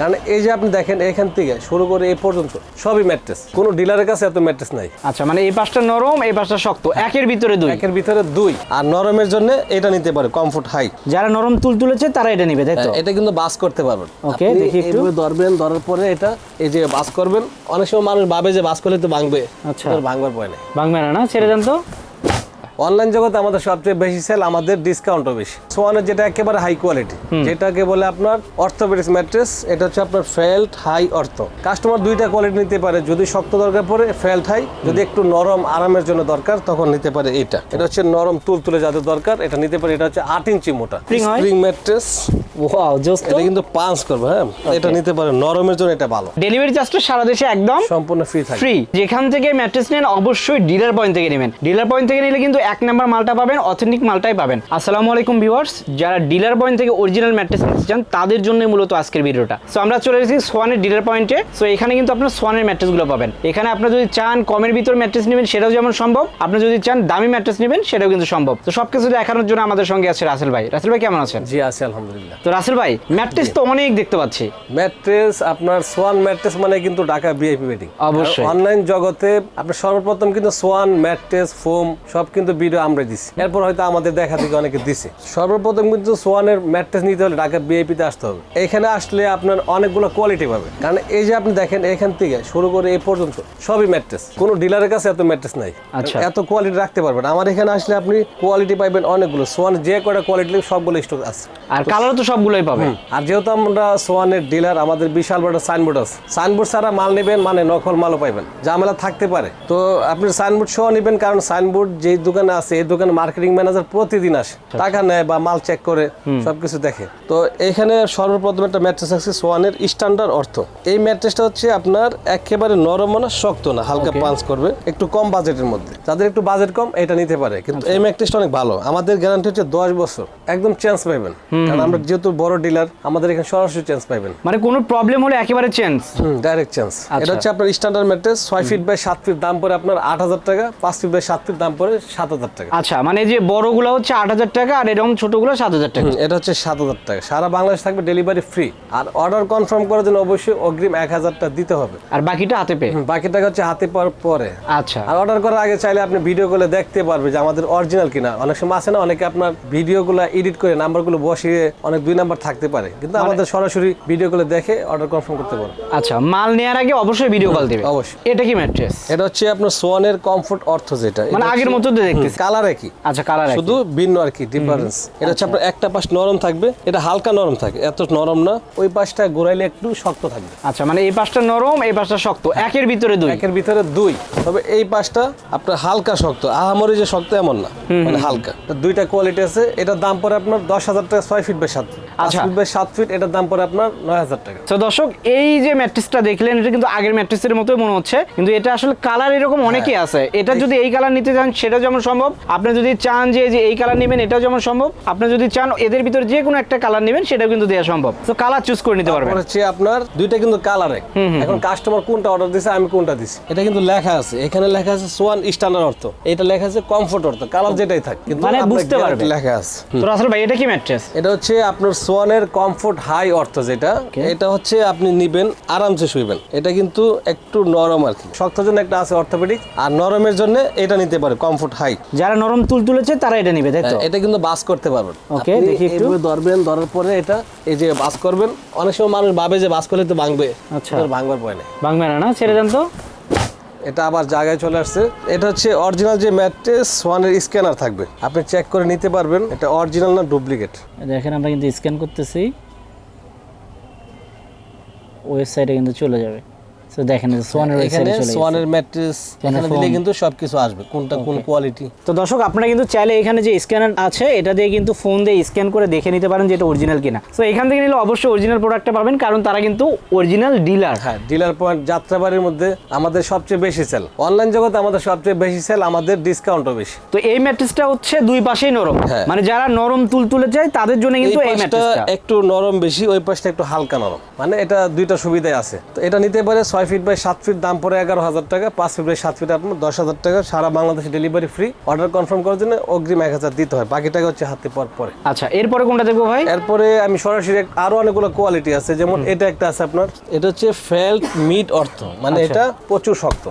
কারণ এই যে আপনি দেখেন এখান থেকে শুরু করে এই পর্যন্ত সবই ম্যাট্রেস। কোনো ডিলারের কাছে এত ম্যাট্রেস নাই। আচ্ছা মানে এই পাশটা নরম এই পাশটা শক্ত একের ভিতরে দুই। একের ভিতরে দুই। আর নরমের জন্য এটা নিতে পারে কমফোর্ট হাই যারা নরম তুল তুলেছে তারা এটা নিবে তাই তো? এটা কিন্তু বাস করতে পারবেন। ওকে, দেখি একটু। ধরবেন ধরার পরে এটা এই যে বাস করবেন। অনেক সময় মানুষ ভাবে যে বাস করলে তো ভাঙবে। আচ্ছা। ভাঙবার পয় নেই। বাংলা না? ছেড়ে দেন তো। অনলাইন জগতে আমাদের সবচেয়ে বেশি সেল আমাদের ডিসকাউন্টও বেশি। সোয়ানের যেটা একেবারে হাই কোয়ালিটি যেটাকে বলে আপনার অর্থোপেডিক্স ম্যাট্রেস এটা হচ্ছে আপনার ফেল্ট হাই অর্থ কাস্টমার দুইটা কোয়ালিটি নিতে পারে যদি শক্ত দরকার পড়ে ফেল্ট হাই যদি একটু নরম আরামের জন্য দরকার তখন নিতে পারে এটা। এটা হচ্ছে নরম তুল তুলে যাদের দরকার এটা নিতে পারে এটা হচ্ছে আট ইঞ্চি মোটা? স্প্রিং ম্যাট্রেস ওয়াও জোস এটা কিন্তু পাঁচ করবে হ্যাঁ? এটা নিতে পারে নরমের জন্য এটা ভালো। ডেলিভারি চার্জটা সারা দেশে একদম সম্পূর্ণ ফ্রি থাকে। ফ্রি যেখান থেকে ম্যাট্রেস নেন অবশ্যই ডিলার পয়েন্ট থেকে নেবেন। ডিলার পয়েন্ট থেকে নিলে কিন্তু এক নাম্বার মালটা পাবেন অথেন্টিক মালটাই পাবেন। আসসালামু আলাইকুম ভিউয়ার্স যারা ডিলার পয়েন্ট থেকে অরিজিনাল ম্যাট্রেস নিতে চান তাদের জন্য মূলত আজকের ভিডিওটা। সো আমরা চলে এসেছি সোয়ানের ডিলার পয়েন্টে সো এখানে কিন্তু আপনার সোয়ানের ম্যাট্রেসগুলো পাবেন। এখানে আপনার যদি চান কমের ভিতর ম্যাট্রেস নেবেন সেটাও যেমন সম্ভব। আপনি যদি চান দামি ম্যাট্রেস নেবেন সেটাও কিন্তু সম্ভব। তো সবকিছু দেখানোর জন্য আমাদের সঙ্গে আছে রাসেল ভাই। রাসেল ভাই কেমন আছেন? জি আছে আলহামদুলিল্লাহ। তো রাসেল ভাই ম্যাট্রেস তো অনেক দেখতে পাচ্ছি। ম্যাট্রেস আপনার সোয়ান ম্যাট্রেস মানে কিন্তু ঢাকা ভিআইপি ওয়েডিং অবশ্যই। অনলাইন জগতে আপনার সর্বপ্রথম কিন্তু সোয়ান ম্যাট্রেস ফোম সব কিন্তু ভিডিও আমরা দিছি। এরপর হয়তো আমাদের দেখা থেকে অনেকে দিছে। সর্বপ্রথম কিন্তু সোয়ানের ম্যাট্রেস নিতে হলে ঢাকা ভিআইপি তে আসতে হবে। এখানে আসলে আপনার অনেকগুলো কোয়ালিটি পাবে। কারণ এই যে আপনি দেখেন এখান থেকে শুরু করে এই পর্যন্ত সবই ম্যাট্রেস কোনো ডিলারের কাছে এত ম্যাট্রেস নাই। আচ্ছা। এত কোয়ালিটি রাখতে পারবেন। আমার এখানে আসলে আপনি কোয়ালিটি পাইবেন অনেকগুলো। সোয়ান যে কটা কোয়ালিটি সবগুলো স্টক আছে। আর কালারও তো সবগুলোই পাবেন আর যেহেতু আমরা সোয়ানের ডিলার আমাদের বিশাল বড় সাইনবোর্ড আছে। সাইনবোর্ড ছাড়া মাল নেবেন মানে নকল মালও পাইবেন। ঝামেলা থাকতে পারে। তো আপনি সাইনবোর্ড সহ নেবেন কারণ সাইনবোর্ড যেই দোকানে আছে এই দোকানে মার্কেটিং ম্যানেজার প্রতিদিন আসে। টাকা নেয় বা মাল চেক করে সবকিছু দেখে। তো এখানে সর্বপ্রথম একটা ম্যাট্রেস আছে সোয়ানের স্ট্যান্ডার্ড অর্থ। এই ম্যাট্রেসটা হচ্ছে আপনার একেবারে নরম না শক্ত না হালকা পাঞ্চ করবে একটু কম বাজেটের মধ্যে। যাদের একটু বাজেট কম এটা নিতে পারে। কিন্তু এই ম্যাট্রেসটা অনেক ভালো। আমাদের গ্যারান্টি হচ্ছে দশ বছর। একদম চেঞ্জ পাইবেন। কারণ আমরা যেহেতু বড় ডিলার আমাদের এখানে সরাসরি চেঞ্জ পাইবেন। মানে কোনো প্রবলেম হলে একেবারে চেঞ্জ ডাইরেক্ট চেঞ্জ আচ্ছা। এটা হচ্ছে আপনার স্ট্যান্ডার্ড ম্যাট্রেস ছয় ফিট বাই সাত ফিট দাম পড়ে আপনার আট হাজার টাকা পাঁচ ফিট বাই সাত ফিট দাম পড়ে সাত হাজার টাকা। আচ্ছা মানে যে বড়গুলো হচ্ছে আট হাজার টাকা আর এরকম ছোটগুলো সাত হাজার টাকা। এটা হচ্ছে সাত হাজার টাকা। সারা বাংলাদেশ থাকবে ডেলিভারি ফ্রি আর অর্ডার কনফার্ম করার জন্য অবশ্যই অগ্রিম এক হাজার টাকা দিতে হবে। আর বাকিটা হাতে পে হুম, বাকি টাকা হচ্ছে হাতে পাওয়ার পরে। আচ্ছা। আর অর্ডার করার আগে চাইলে আপনি ভিডিও গুলো দেখতে পারবে যে আমাদের অরিজিনাল কিনা। অনেক সময় আছে না অনেকে আপনার ভিডিওগুলো এডিট করে নাম্বারগুলো বসিয়ে অনেক দুই নাম্বার থাকতে পারে। কিন্তু মানে আমাদের সরাসরি ভিডিওগুলো দেখে অর্ডার কনফার্ম করতে পারবে আচ্ছা মাল নেওয়ার আগে অবশ্যই ভিডিও কল দেবে। অবশ্যই। এটা কি ম্যাট্রেস এটা হচ্ছে আপনার সোয়ানের কমফোর্ট অর্থ যেটা। মানে আগের মতো তো দেখতেছি কালার একই। আচ্ছা কালার শুধু ভিন্ন আর কি ডিফারেন্স এটা হচ্ছে আপনার একটা পাশ নরম থাকবে এটা হালকা নরম থাকে এত নরম না ওই পাশটা ঘোরাইলে একটু শক্ত থাকবে। আচ্ছা মানে এই পাশটা নরম এই পাশটা শক্ত একের ভিতরে দুই। একের ভিতরে দুই। তবে এই পাশটা আপনার হালকা শক্ত আহামরি যে শক্ত এমন না মানে হালকা। দুইটা কোয়ালিটি আছে এটার দাম পরে আপনার দশ হাজার টাকা ছয় ফিট বেশ সাত ফিট পাঁচ আচ্ছা। বাই সাত ফিট এটার দাম পড়ে আপনার নয় হাজার টাকা। তো দর্শক এই যে ম্যাট্রেসটা দেখলেন এটা কিন্তু আগের ম্যাট্রেসের মতোই মনে হচ্ছে। কিন্তু এটা আসলে কালার এরকম অনেকই আছে। এটা যদি এই কালার নিতে চান সেটাও যেমন সম্ভব। আপনি যদি চান যে যে এই কালার নেবেন এটাও যেমন সম্ভব। আপনি যদি চান এদের ভিতরে যে কোনো একটা কালার নেবেন সেটাও কিন্তু দেওয়া সম্ভব। তো কালার চুজ করে নিতে পারবেন। হচ্ছে আপনার দুইটা কিন্তু কালার এক। এখন কাস্টমার কোনটা অর্ডার দিছে আমি কোনটা দিছি? এটা কিন্তু লেখা আছে। এখানে লেখা আছে সোয়ান স্ট্যান্ডার্ড অর্থ। এটা লেখা আছে কমফোর্ট অর্থ। কালার যেটাই থাক কিন্তু মানে বুঝতে পারবে। লেখা আছে। তো রাসেল ভাই এটা কি ম্যাট্রেস এটা হচ্ছে আপনার সোয়ানের কমফোর্ট হাই অর্থ যেটা এটা হচ্ছে আপনি নিবেন আরামসে শুইবেন। এটা কিন্তু একটু নরম আর কি। শক্তের জন্য একটা আছে অর্থোপেডিক আর নরমের জন্য এটা নিতে পারে কমফোর্ট হাই যারা নরম তুল তুলেছে তারা এটা নিবে তাই তো? এটা কিন্তু বাস করতে পারবেন। আপনি দেখি একটু। ধরবেন ধরার পরে এটা এই যে বাস করবেন অনেক সময় মানুষ ভাবে যে বাস করলে তো ভাঙবে। আচ্ছা। ভাঙবার ভয় নেই। বাংলা না? ছেড়ে দেন তো। এটা আবার জায়গায় চলে আসছে। এটা হচ্ছে অরিজিনাল যে ম্যাট্রেস ওয়ানের স্ক্যানার থাকবে। আপনি চেক করে নিতে পারবেন, এটা অরিজিনাল না ডুপ্লিকেট দেখেন আমরা কিন্তু স্ক্যান করতেছি। ওয়েবসাইটে কিন্তু চলে যাবে। তো দেখেন সোয়ানের এখানে চলে গেছে। সোয়ানের ম্যাট্রেস এখানে দিলে কিন্তু সবকিছু আসবে কোনটা কোন কোয়ালিটি তো দর্শক আপনারা কিন্তু চাইলে এখানে যে স্ক্যানার আছে এটা দিয়ে কিন্তু ফোন দিয়ে স্ক্যান করে দেখে নিতে পারেন যে এটা অরিজিনাল কিনা। তো এখান থেকে নিলে অবশ্যই অরিজিনাল প্রোডাক্টটা পাবেন কারণ তারা কিন্তু অরিজিনাল ডিলার হ্যাঁ ডিলার পয়েন্ট যাত্রাবাড়ির মধ্যে আমাদের সবচেয়ে বেশি সেল অনলাইন জগতে আমাদের সবচেয়ে বেশি সেল আমাদের ডিসকাউন্টও বেশি। তো এই ম্যাট্রেসটা হচ্ছে দুই পাশেই নরম। হ্যাঁ। মানে যারা নরম তুল তুলে চায় তাদের জন্য কিন্তু এই ম্যাট্রেসটা একটু নরম বেশি ওই পাশটা একটু হালকা নরম। মানে এটা দুইটা সুবিধাই আছে। তো এটা নিতে পারে ছয় ফিট বাই সাত ফিট দাম পড়ে এগারো হাজার টাকা পাঁচ ফিট বাই সাত ফিট আপনার দশ হাজার টাকা। সারা বাংলাদেশে ডেলিভারি ফ্রি অর্ডার কনফার্ম করার জন্য অগ্রিম এক হাজার দিতে হয়। বাকি টাকা হচ্ছে হাতে পর পরে। আচ্ছা এরপরে কোনটা দেখব ভাই? এরপরে আমি সরাসরি আরও অনেকগুলো কোয়ালিটি আছে। যেমন এটা একটা আছে আপনার। এটা হচ্ছে ফেল্ট মিড অর্থ মানে আচ্ছা। এটা প্রচুর শক্ত।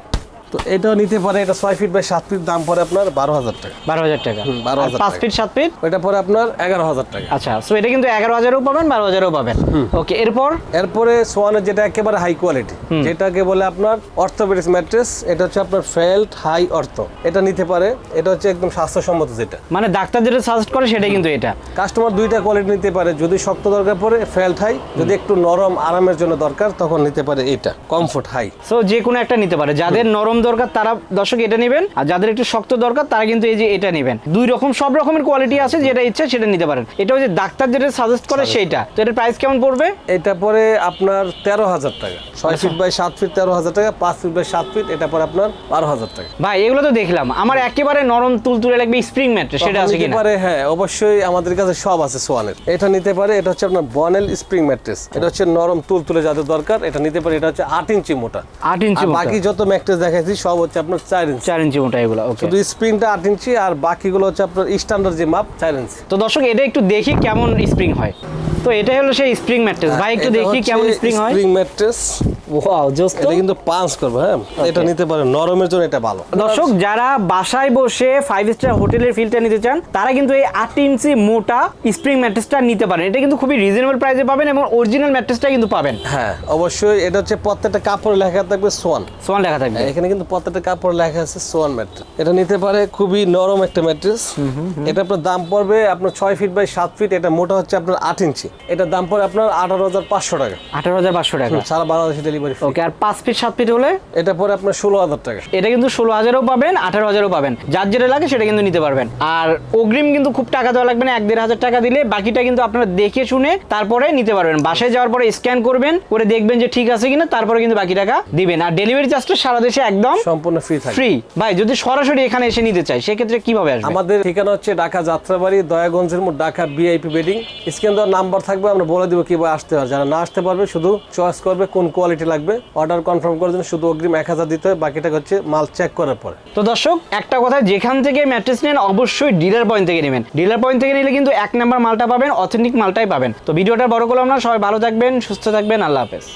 তো এটাও নিতে পারে এটা ছয় ফিট বাই সাত ফিট দাম পড়ে আপনার বারো হাজার টাকা। বারো হাজার টাকা। 12,000 আর পাঁচ ফিট সাত ফিট ওইটা পরে আপনার এগারো হাজার টাকা। আচ্ছা সো এটা কিন্তু এগারো হাজারও পাবেন বারো হাজারও পাবেন। ওকে এরপর? এরপরে সোয়ানের যেটা একেবারে হাই কোয়ালিটি যেটাকে বলে আপনার অর্থোপেডিক্স ম্যাট্রেস এটা হচ্ছে আপনার ফেল্ট হাই অর্থ এটা নিতে পারে এটা হচ্ছে একদম স্বাস্থ্যসম্মত যেটা। মানে ডাক্তার যেটা সাজেস্ট করে সেটাই কিন্তু এটা। কাস্টমার দুইটা কোয়ালিটি নিতে পারে যদি শক্ত দরকার পড়ে ফেল্ট হাই যদি একটু নরম আরামের জন্য দরকার তখন নিতে পারে এটা কমফোর্ট হাই সো যে কোনো একটা নিতে পারে। যাদের নরম দরকার তারা দর্শক এটা নেবেন আর যাদের একটু শক্ত দরকার তারা কিন্তু এই যে এটা নেবেন। দুই রকম সব রকমের কোয়ালিটি আছে যেটা ইচ্ছা সেটা নিতে পারেন। এটা হচ্ছে ডাক্তার যেটা সাজেস্ট করে সেইটা। তো এটার প্রাইস কেমন পড়বে? এটা পরে আপনার তেরো হাজার টাকা। ছয় ফিট বাই সাত ফিট তেরো হাজার টাকা পাঁচ ফিট বাই সাত ফিট এটা পরে আপনার বারো হাজার টাকা। ভাই এগুলো তো দেখলাম। আমার একেবারে নরম তুলতুলে লাগবে স্প্রিং ম্যাট্রেস সেটা আছে কিনা? পারে হ্যাঁ অবশ্যই আমাদের কাছে সব আছে সোয়ানের এটা নিতে পারে এটা হচ্ছে আপনার বনেল স্প্রিং ম্যাট্রেস এটা হচ্ছে নরম তুল তুলে যাদের দরকার এটা নিতে পারে এটা হচ্ছে আট ইঞ্চি মোটা। আট ইঞ্চি বাকি যত ম্যাট্রেস দেখাইছি সব হচ্ছে আপনার চার ইঞ্চি চার ইঞ্চি মোটা এগুলো ওকে শুধু স্প্রিংটা আট ইঞ্চি আর বাকিগুলো হচ্ছে আপনার স্ট্যান্ডার্ড যে মাপ চার ইঞ্চি তো দর্শক এটা একটু দেখি কেমন স্প্রিং হয়। তো এটাই হলো সেই স্প্রিং ম্যাট্রেস ভাই একটু দেখি কেমন স্প্রিং হয়। স্প্রিং ম্যাট্রেস ওয়াও জোস এটা কিন্তু পাঞ্চ করবে হ্যাঁ? এটা নিতে পারে নরমের জন্য এটা ভালো। দর্শক যারা বাসায় বসে ফাইভ স্টার হোটেলের ফিলটা নিতে চান তারা কিন্তু এই আট ইঞ্চি মোটা স্প্রিং ম্যাট্রেসটা নিতে পারেন। এটা কিন্তু খুবই রিজনেবল প্রাইসে পাবেন এবং অরিজিনাল ম্যাট্রেসটা কিন্তু পাবেন। হ্যাঁ অবশ্যই এটা হচ্ছে প্রত্যেকটা কাপড় লেখা থাকবে সোয়ান সোয়ান লেখা থাকবে। এখানে কিন্তু প্রত্যেকটা কাপড় লেখা আছে সোয়ান ম্যাট্রেস এটা নিতে পারে খুবই নরম একটা ম্যাট্রেস এটা আপনার দাম পড়বে আপনার ছয় ফিট বাই সাত ফিট এটা মোটা হচ্ছে আপনার আট ইঞ্চি। এটার দাম পড়ে আপনার আঠারো হাজার পাঁচশো টাকা। আঠারো হাজার পাঁচশো টাকা। সারা বাংলাদেশে ডেলিভারি ওকে আর পাঁচ ফিট সাত ফিট হলে? এটা পরে আপনার ষোলো হাজার টাকা। এটা কিন্তু ষোলো হাজারও পাবেন আঠারো হাজারও পাবেন। যার যেটা লাগে সেটা কিন্তু নিতে পারবেন। আর অগ্রিম কিন্তু খুব টাকা দেওয়া লাগবে না এক দেড় হাজার টাকা দিলে বাকিটা কিন্তু আপনারা দেখে শুনে তারপরে নিতে পারবেন। বাসায় যাওয়ার পরে স্ক্যান করবেন করে দেখবেন যে ঠিক আছে কিনা তারপরে কিন্তু বাকি টাকা দিবেন। আর ডেলিভারি চার্জটা সারা দেশে একদম সম্পূর্ণ ফ্রি থাকে। ফ্রি ভাই যদি সরাসরি এখানে এসে নিতে চাই সেক্ষেত্রে কীভাবে আসবে? আমাদের ঠিকানা হচ্ছে ঢাকা যাত্রাবাড়ি দয়াগঞ্জের মোড় ঢাকা বিআইপি বেডিং স্ক্যান দেওয়ার নাম্বার থাকবে আমরা বলে দিব কীভাবে আসতে হয় যারা না আসতে পারবে শুধু চয়েস করবে কোন কোয়ালিটি লাগবে। অর্ডার কনফার্ম করার জন্য শুধু অগ্রিম এক হাজার দিতে হবে, বাকিটা হচ্ছে মাল চেক করার পরে। তো দর্শক, একটা কথা যেখান থেকে ম্যাট্রেস নেন, অবশ্যই ডিলার পয়েন্ট থেকে নেবেন। ডিলার পয়েন্ট থেকে নিলে কিন্তু এক নাম্বার মালটা পাবেন অথেন্টিক মালটাই পাবেন। তো ভিডিওটা বড় করলাম না, সবাই ভালো থাকবেন, সুস্থ থাকবেন, আল্লাহ হাফেজ।